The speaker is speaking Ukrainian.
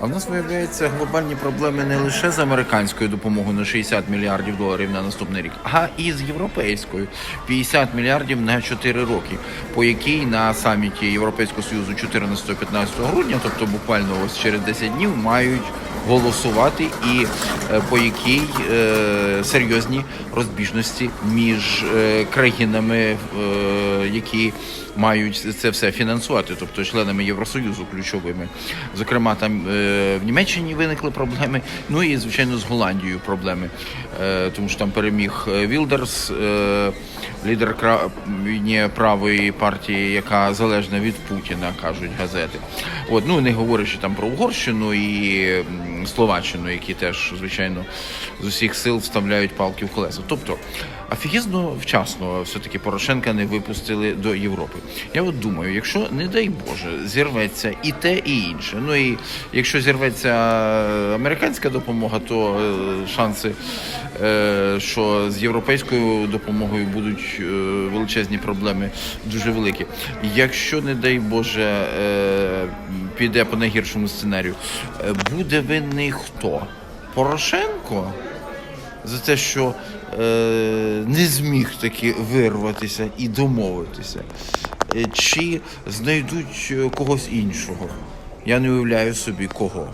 А в нас виявляється глобальні проблеми не лише з американською допомогою на 60 мільярдів доларів на наступний рік, а і з європейською. 50 мільярдів на 4 роки, по якій на саміті Європейського союзу 14-15 грудня, тобто буквально ось через 10 днів, мають голосувати і е, по якій е, серйозні розбіжності між е, країнами, які мають це все фінансувати, тобто членами Євросоюзу ключовими. Зокрема, там в Німеччині виникли проблеми. Ну і звичайно з Голландією проблеми, тому що там переміг Вілдерс, лідер правої партії, яка залежна від Путіна, кажуть газети. От ну не говорячи там про Угорщину і Словаччину, які теж звичайно з усіх сил вставляють палки в колеса. Тобто офігізно вчасно все-таки Порошенка не випустили до Європи. Я от думаю, якщо не дай Боже зірветься і те, і інше. Ну і якщо зірветься американська допомога, то е, шанси, е, що з європейською допомогою будуть е, величезні проблеми, дуже великі. Якщо, не дай Боже, піде по найгіршому сценарію, е, буде винний хто? Порошенко? за те, що е, не зміг таки вирватися і домовитися, Е, чи знайдуть е, когось іншого. Я не уявляю собі кого.